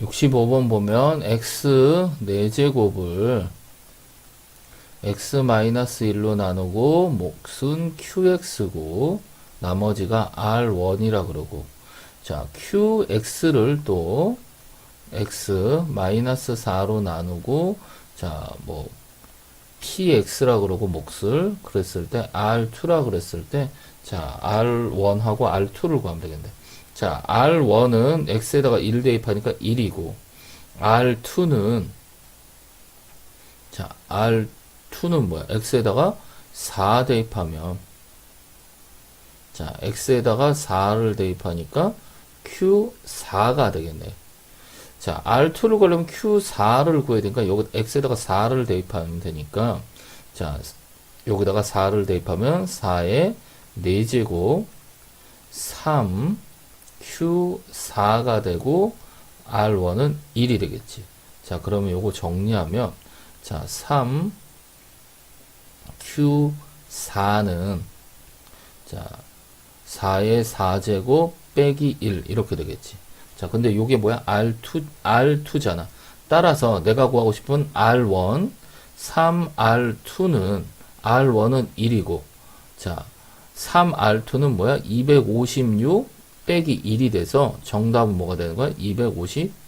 65번 보면 x 4제곱을 x-1로 나누고 몫은 qx고 나머지가 r1이라 그러고 자 qx를 또 x-4로 나누고 자뭐 px라 그러고 몫을 그랬을 때 r2라 그랬을 때 자 r1하고 r2를 구하면 되겠네. 자 r1은 x에다가 1 대입하니까 1이고 r2는 자 r2는 뭐야? x에다가 4 대입하면 자 x에다가 4를 대입하니까 q4가 되겠네. 자, R2를 구하려면 Q4를 구해야 되니까 여기 X에다가 4를 대입하면 되니까 자, 여기다가 4를 대입하면 4의 4제곱 3 Q4가 되고 R1은 1이 되겠지. 자, 그러면 요거 정리하면 자, 3 Q4는 자, 4의 4제곱 빼기 1 이렇게 되겠지. 자, 근데 요게 뭐야? R2, R2잖아. 따라서 내가 구하고 싶은 R1, 3R2는, R1은 1이고, 자, 3R2는 뭐야? 256 빼기 1이 돼서 정답은 뭐가 되는 거야? 256